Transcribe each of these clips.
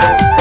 Bye.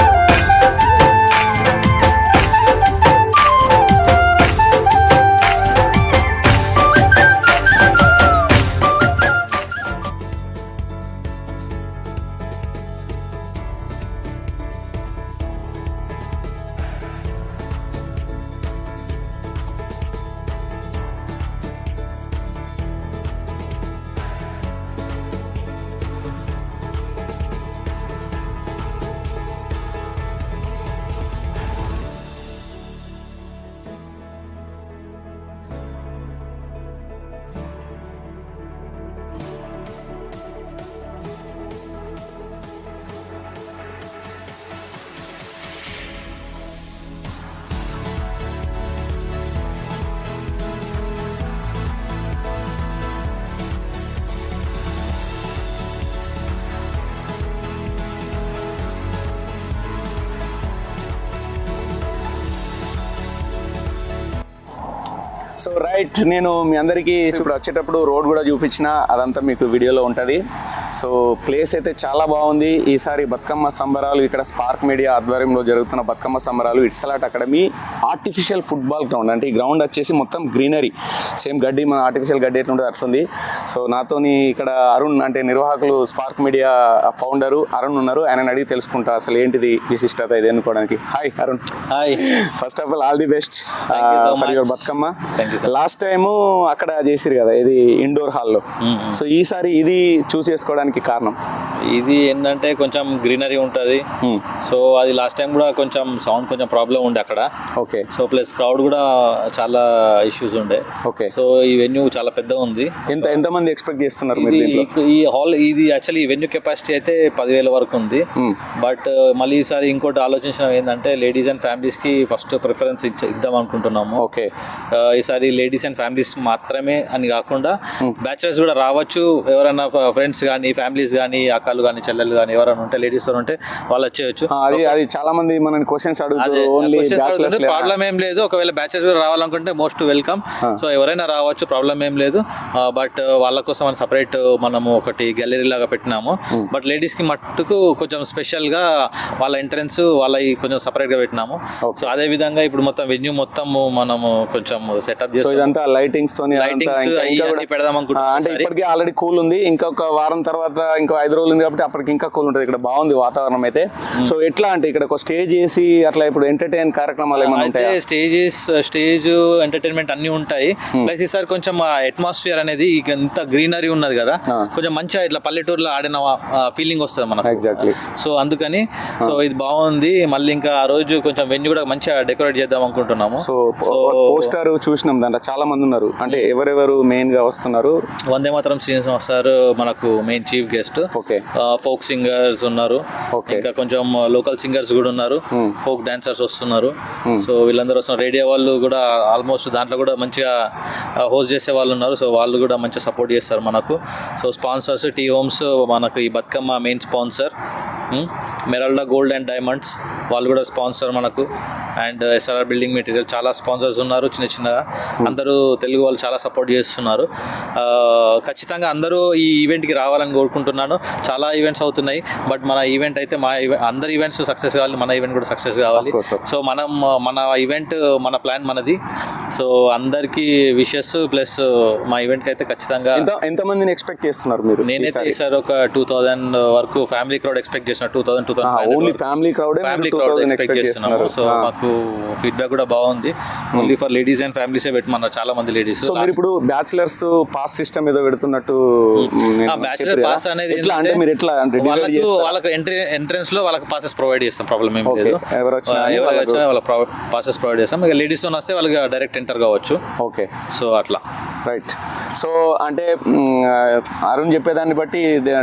So right నేను మీ అందరికీ ఇప్పుడు వచ్చేటప్పుడు రోడ్ కూడా చూపించిన అదంతా మీకు వీడియోలో ఉంటుంది. సో ప్లేస్ అయితే చాలా బాగుంది. ఈసారి బతుకమ్మ సంబరాలు ఇక్కడ స్పార్క్ మీడియా ఆధ్వర్యంలో జరుగుతున్న బతుకమ్మ సంబరాలు ఇట్సలాట్ అకాడమీ ఆర్టిఫిషియల్ ఫుట్బాల్ గ్రౌండ్. అంటే ఈ గ్రౌండ్ వచ్చేసి మొత్తం గ్రీనరీ. సేమ్ గడ్డి మన ఆర్టిఫిషియల్ గడ్డి ఎట్లుంటుంది అట్లుంది. సో నాతోని ఇక్కడ అరుణ్ అంటే నిర్వాహకులు స్పార్క్ మీడియా ఫౌండరు అరుణ్ ఉన్నారు. ఆయన అడిగి తెలుసుకుంటా అసలు ఏంటిది విశిష్టత ఇది ఎన్నుకోవడానికి. Hi Arun. Hi first of all all the best for your. Bathukamma. Last time అక్కడ చేసిరు కదా ఇది ఇండోర్ హాల్లో. సో ఈసారి ఇది చూస్ చేసుకోవడానికి కారణం? ఇది ఏంటంటే కొంచెం గ్రీనరీ ఉంటుంది. సో అది లాస్ట్ టైం కూడా కొంచెం సౌండ్ కొంచెం ప్రాబ్లం ఉండే అక్కడ. ఓకే. సో ప్లస్ క్రౌడ్ కూడా చాలా ఇష్యూస్ ఉండే. ఓకే. సో ఈ వెన్యూ చాలా పెద్దగా ఉంది. ఎంత ఎంతమంది ఎక్స్పెక్ట్ చేస్తున్నారు ఈ హాల్ ఇది యాక్చువల్లీ ఈ వెన్యూ కెపాసిటీ అయితే పదివేల వరకు ఉంది. బట్ మళ్ళీ ఈసారి ఇంకోటి ఆలోచించడం ఏంటంటే లేడీస్ అండ్ ఫ్యామిలీస్కి ఫస్ట్ ప్రిఫరెన్స్ ఇద్దాం అనుకుంటున్నాము. ఓకే. ఆ, ఈసారి లేడీస్ అండ్ ఫ్యామిలీస్ మాత్రమే అని కాకుండా బ్యాచులర్స్ కూడా రావచ్చు. ఎవరైనా ఫ్రెండ్స్ కానీ ఫ్యామిలీస్ కానీ అక్కలు కానీ చెల్లెలు కానీ ఎవరైనా ఉంటే లేడీస్ ఉంటే వాళ్ళు వచ్చేయచ్చు అది అది చాలా మంది మనని క్వశ్చన్స్ అడుగుతారు ప్రాబ్లం ఏం లేదు. ఒకవేళ బ్యాచెస్ కూడా రావాలనుకుంటే మోస్ట్ వెల్కమ్ సో ఎవరైనా రావచ్చు ప్రాబ్లం ఏం లేదు. బట్ వాళ్ళ కోసం మనం సపరేట్ మనము ఒకటి గ్యాలరీ లాగా పెట్టినాము. బట్ లేడీస్కి మట్టుకు కొంచెం స్పెషల్గా వాళ్ళ ఎంట్రన్స్ వాళ్ళ కొంచెం సపరేట్గా పెట్టినాము. సో అదే విధంగా ఇప్పుడు మొత్తం వెన్యూ మొత్తం మనము కొంచెం సెటప్ సో ఇదంతా లైటింగ్స్ తోని పెడదాం అంటే ఇప్పటికే ఆల్రెడీ కూల్ ఉంది. ఇంకొక వారం తర్వాత ఇంకో ఐదు రోజులు ఉంది కాబట్టి అప్పటికి ఇంకా కూల్ ఉంటుంది. ఇక్కడ బాగుంది వాతావరణం అయితే. సో ఎట్లా అంటే ఇక్కడ ఒక స్టేజ్ చేసి అట్లా ఇప్పుడు ఎంటర్టైన్ కార్యక్రమాలు ఏమైనా అయితే ఉంటాయా? స్టేజెస్ స్టేజ్ ఎంటర్టైన్మెంట్ అన్ని ఉంటాయి. ప్లస్ ఈసారి కొంచెం అట్మాస్ఫియర్ అనేది ఇక ఇంత గ్రీనరీ ఉన్నది కదా. కొంచెం మంచిగా ఇట్లా పల్లెటూరులో ఆడిన ఫీలింగ్ వస్తుంది మనకు. ఎగ్జాక్ట్లీ సో అందుకని సో ఇది బాగుంది. మళ్ళీ ఇంకా ఆ రోజు కొంచెం వెన్యూ కూడా మంచిగా డెకరేట్ చేద్దాం అనుకుంటున్నాము. సో పోస్టర్ చూసినాం దాంట్లో చాలా మంది ఉన్నారు. అంటే ఎవరెవరు మెయిన్గా వస్తున్నారు? వందే మాత్రం శ్రీనివాస్ సార్ మనకు main chief guest okay. Folk singers ఉన్నారు. ఇంకా కొంచెం లోకల్ సింగర్స్ కూడా ఉన్నారు. ఫోక్ డాన్సర్స్ వస్తున్నారు. సో వీళ్ళందరూ వస్తున్నారు. రేడియో వాళ్ళు కూడా ఆల్మోస్ట్ దాంట్లో కూడా మంచిగా హోస్ట్ చేసే వాళ్ళు ఉన్నారు. సో వాళ్ళు కూడా మంచిగా సపోర్ట్ చేస్తారు మనకు. సో స్పాన్సర్స్ టీ హోమ్స్ మనకు ఈ Bathukamma main sponsor మెరల్డా gold and diamonds వాళ్ళు కూడా స్పాన్సర్ మనకు. అండ్ ఎస్ఆర్ఆర్ బిల్డింగ్ మెటీరియల్ చాలా స్పాన్సర్స్ ఉన్నారు చిన్న చిన్నగా. అందరూ తెలుగు వాళ్ళు చాలా సపోర్ట్ చేస్తున్నారు. ఖచ్చితంగా అందరూ ఈ ఈవెంట్కి రావాలని కోరుకుంటున్నాను. చాలా ఈవెంట్స్ అవుతున్నాయి. బట్ మన ఈవెంట్ అయితే మా అందరి ఈవెంట్స్ సక్సెస్ కావాలి మన ఈవెంట్ కూడా సక్సెస్ కావాలి. సో మనం మన ఈవెంట్ మన ప్లాన్ మనది. సో అందరికీ విషెస్ ప్లస్ మా ఈవెంట్కి అయితే ఖచ్చితంగా ఎంత ఎంత మందిని ఎక్స్పెక్ట్ చేస్తున్నారు మీరు నేనైతే ఈసారి? ఒక టూ థౌజండ్ వరకు ఫ్యామిలీ క్రౌడ్ ఎక్స్పెక్ట్ చేసిన two thousand two only family crowd family crowd expect చేస్తున్నాము. సో మాకు ఫీడ్బ్యాక్ కూడా బాగుంది. ఓన్లీ ఫర్ లేడీస్ అండ్ ఫ్యామిలీసే పెట్టమన్నారు చాలా మంది లేడీస్ సో మీరు ఇప్పుడు బ్యాచిలర్స్ పాస్ సిస్టమ్ ఏదో పెడుతున్నట్టు నేను బ్యాచులర్ చెప్పారు పాస్. అనేది ఎట్లా? అంటే మీరు ఎట్లా? అంటే వాళ్ళకు ఎంట్రీ ఎంట్రన్స్లో వాళ్ళకి పాసెస్ ప్రొవైడ్ చేస్తాం ప్రాబ్లం ఏం. లేదు. ఎవరు వచ్చినా వాళ్ళకి పాసెస్ ప్రొవైడ్ చేస్తాం. ఇక లేడీస్తో వస్తే వాళ్ళకి డైరెక్ట్ ఎంటర్ కావచ్చు. ఓకే సో అట్లా. రైట్ సో అంటే అరుణ్ చెప్పేదాన్ని బట్టి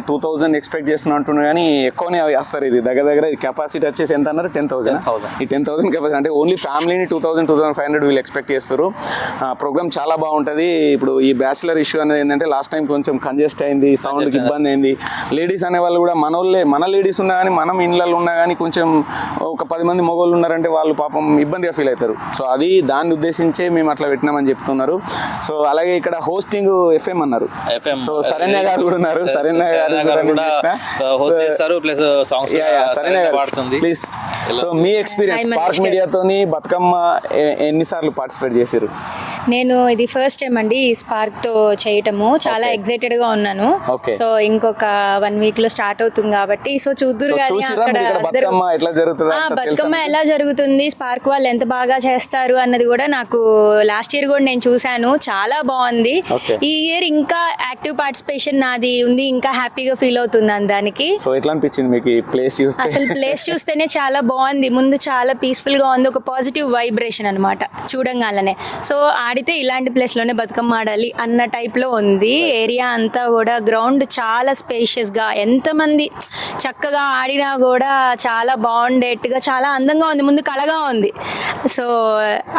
టూ థౌజండ్ ఎక్స్పెక్ట్ చేస్తున్నా అంటున్నా కానీ ఎక్కువనే వస్తారు ఇది దగ్గర దగ్గర కెపాసిటీ వచ్చేసి ఎంత అన్నారు? Ten thousand 10,000. ఈ టెన్ థౌసండ్ కెపాసిటీ అంటే ఓన్లీ ఫ్యామిలీని two thousand two thousand five hundred వీళ్ళు ఎక్స్పెక్ట్ చేస్తారు. ప్రోగ్రామ్ చాలా బాగుంటుంది. ఇప్పుడు ఈ బ్యాచులర్ ఇష్యూ అనేది ఏంటంటే లాస్ట్ టైం కొంచెం కంజెస్ట్ అయింది సౌండ్కి ఇబ్బంది అయింది. లేడీస్ అనే వాళ్ళు కూడా మన వాళ్ళే మన లేడీస్ ఉన్నా కానీ మనం ఇళ్ళల్లో ఉన్నా కానీ కొంచెం ఒక పది మంది మగవాళ్ళు ఉన్నారంటే వాళ్ళు పాపం ఇబ్బందిగా ఫీల్ అవుతారు. సో అది దాన్ని ఉద్దేశించే మేము అట్లా పెట్టినామని చెప్తున్నారు. సో అలాగే ఇక్కడ హోస్టింగ్ ఎఫ్ఎం అన్నారు. సో శరణ్య గారు కూడా ఉన్నారు. శరణ్య గారు కూడా. హోస్ట్ చేస్తారు ప్లస్ సాంగ్స్ సరేనా వాడుతుంది ప్లీజ్ సో మీ ఎక్స్పీరియన్స్ స్పార్క్ మీడియాతోని బతుకమ్మ ఎన్నిసార్లు పార్టిసిపేట్ చేశారు? నేను ఇది ఫస్ట్ టైం అండి ఈ స్పార్క్తో చేయటము. చాలా. ఎక్సైటెడ్గా ఉన్నాను. సో ఇంకొక వన్ వీక్లో స్టార్ట్ అవుతుంది కాబట్టి. సో చూద్దురు బతుకమ్మ? ఎలా జరుగుతుంది? స్పార్క్ వాళ్ళు ఎంత బాగా చేస్తారు అన్నది కూడా నాకు లాస్ట్ ఇయర్ కూడా నేను చూశాను. చాలా బాగుంది. ఈ ఇయర్ ఇంకా యాక్టివ్ పార్టిసిపేషన్ నాది ఉంది. ఇంకా హ్యాపీగా ఫీల్ అవుతున్నాను దానికి. సో ఎట్లా అనిపించింది మీకు ఈ ప్లేస్ చూస్తే? అసలు ప్లేస్ చూస్తేనే చాలా బాగుంది ముందు చాలా పీస్ఫుల్గా ఉంది. ఒక పాజిటివ్ వైబ్రేషన్ అనమాట చూడంగానే సో ఆడితే ఇలాంటి ప్లేస్లోనే బతుకమ్మ ఆడాలి అన్న టైప్లో ఉంది. ఏరియా అంతా కూడా గ్రౌండ్ చాలా స్పేషియస్గా ఎంతమంది చక్కగా ఆడినా కూడా చాలా బాగుండేట్టుగా చాలా అందంగా ఉంది. ముందు కళగా ఉంది. సో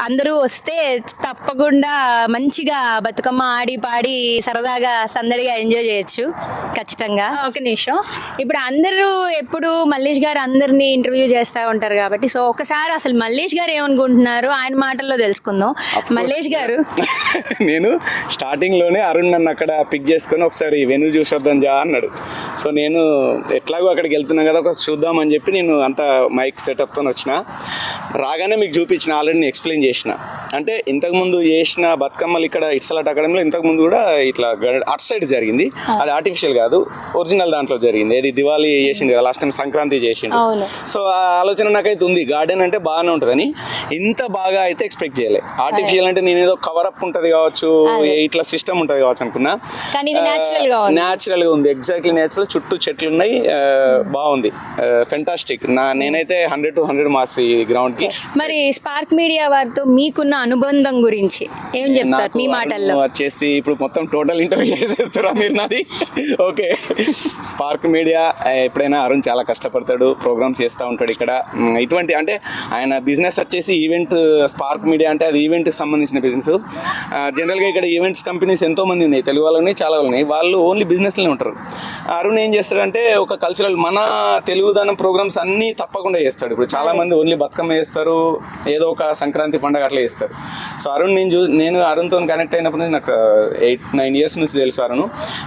అందరూ వస్తే తప్పకుండా మంచిగా బతుకమ్మ ఆడి పాడి సరదాగా సందడిగా ఎంజాయ్ చేయొచ్చు. ఖచ్చితంగా. ఒక నిమిషం. ఇప్పుడు అందరూ ఎప్పుడు మల్లేష్ గారు అందరినీ ఇంటర్వ్యూ చేస్తూ ఉంటారు కాబట్టి సో ఒకసారి అసలు మల్లేష్ గారు ఏమనుకుంటున్నారు? ఆయన మాటల్లో తెలుసుకుందాం. మల్లేష్ గారు. నేను స్టార్టింగ్లోనే అరుణ్ నన్ను అక్కడ పిక్ చేసుకొని ఒకసారి వెను చూసొద్దాం జా అన్నాడు. సో నేను ఎట్లాగో అక్కడికి వెళ్తున్నా కదా ఒక చూద్దామని చెప్పి నేను అంత మైక్ సెటప్తో వచ్చిన. రాగానే మీకు చూపించిన ఆల్రెడీ ఎక్స్ప్లెయిన్ చేసిన. అంటే ఇంతకుముందు చేసిన బతుకమ్మలు ఇక్కడ ఇట్సలాట్ అకాడమీలో ఇంతకుముందు కూడా ఇట్లా అటు సైడ్ జరిగింది. అది ఆర్టిఫిషియల్ కాదు ఒరిజినల్ దాంట్లో జరిగింది. ఏది దివాళీ చేసింది కదా లాస్ట్ టైం సంక్రాంతి చేసిండు. సో ఆ ఆలోచన నాకైతే ఉంది. గార్డెన్ అంటే బాగానే ఉంటుందని ఇంత బాగా అయితే ఎక్స్పెక్ట్ చేయలే. ఆర్టిఫిషియల్ అంటే నేను ఏదో కవర్ అప్ ఉంటుంది కావచ్చు ఇట్లా సిస్టమ్ ఉంటుంది కావచ్చు అనుకున్నా. న్యాచురల్గా ఉంది. ఎగ్జాక్ట్లీ న్యాచురల్ చుట్టూ చెట్లు ఉన్నాయి. బాగుంది. ఫెంటాస్టిక్ నా నేనైతే హండ్రెడ్ టు హండ్రెడ్ మార్క్స్ ఈ గ్రౌండ్కి. మరి స్పార్క్ మీడియా వారితో మీకున్న అనుబంధం గురించి ఏం చెప్తారు? మీ మాటల్లో. వచ్చేసి ఇప్పుడు మొత్తం టోటల్ ఇంటర్వ్యూ చేసేస్తారా మీరు నాది. ఓకే స్పార్క్ మీడియా ఎప్పుడైనా అరుణ్ చాలా కష్టపడతాడు ప్రోగ్రామ్స్ చేస్తూ ఉంటాడు ఇక్కడ. ఇటువంటి అంటే ఆయన బిజినెస్ వచ్చేసి ఈవెంట్ స్పార్క్ మీడియా అంటే అది ఈవెంట్కి సంబంధించిన బిజినెస్. జనరల్గా ఇక్కడ ఈవెంట్స్ కంపెనీస్ ఎంతోమంది ఉన్నాయి. తెలుగు వాళ్ళని చాలా వాళ్ళు ఉన్నాయి వాళ్ళు ఓన్లీ బిజినెస్లోనే ఉంటారు. అరుణ్ ఏం చేస్తాడంటే ఒక కల్చరల్ మన తెలుగుదనం ప్రోగ్రామ్స్ అన్నీ తప్పకుండా చేస్తాడు. ఇప్పుడు చాలామంది ఓన్లీ బతుకమ్మ చేస్తారు ఏదో ఒక సంక్రాంతి పండుగ అట్లా చేస్తారు. సో అరుణ్ నేను చూ నేను అరుణ్తో కనెక్ట్ అయినప్పుడు నాకు ఎయిట్ నైన్ ఇయర్స్ నుంచి తెలుసు అరుణ్.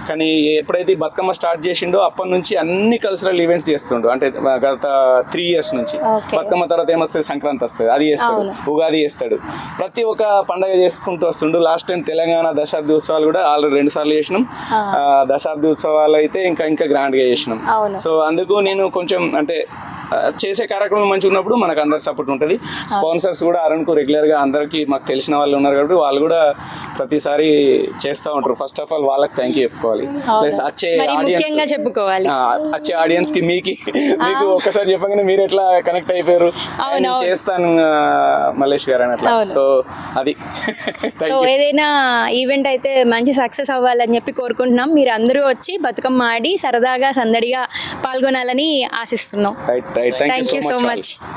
కానీ ఎప్పుడైతే బతుకమ్మ స్టార్ట్ చేసిండో అప్పటి నుంచి అన్ని కల్చరల్ ఈవెంట్స్ చేస్తుండు. అంటే గత త్రీ ఇయర్స్ నుంచి. బతుకమ్మ తర్వాత ఏమొస్తుంది సంక్రాంతి వస్తుంది. అది చేస్తాడు. ఉగాది చేస్తాడు. ప్రతి ఒక్క పండగ చేసుకుంటూ వస్తుండు. లాస్ట్ టైం తెలంగాణ దశాబ్ది ఉత్సవాలు కూడా ఆల్రెడీ రెండు సార్లు చేసినాం. దశాబ్ది ఉత్సవాలు అయితే ఇంకా ఇంకా గ్రాండ్గా చేసినాం. సో అందుకు నేను కొంచెం అంటే చేసే కార్యక్రమం మంచిగా ఉన్నప్పుడు మనకు అందరి సపోర్ట్ ఉంటుంది. స్పాన్సర్స్ కూడా అరుణ్కు రెగ్యులర్గా అందరికీ మాకు తెలిసిన వాళ్ళు ఉన్నారు కాబట్టి వాళ్ళు కూడా ప్రతిసారి చేస్తూ ఉంటారు. ఫస్ట్ ఆఫ్ ఆల్ వాళ్ళకి థ్యాంక్ యూ చెప్పుకోవాలి. ప్లస్ వచ్చే ఆడియన్స్ చెప్పుకోవాలి. వచ్చే ఆడియన్స్కి మీకు మీకు ఒక్కసారి చెప్పగానే మీరు ఎట్లా కనెక్ట్ అయిపోయారు. చేస్తాను మల్లేష్ గారు అని అట్లా. సో అది. సో ఏదైనా ఈవెంట్ అయితే మంచి సక్సెస్ అవ్వాలని చెప్పి కోరుకుంటున్నాం. మీరు అందరూ వచ్చి బతుకమ్మ ఆడి సరదాగా సందడిగా పాల్గొనాలని ఆశిస్తున్నాం. Right Thank, thank, thank you so, you much, so much.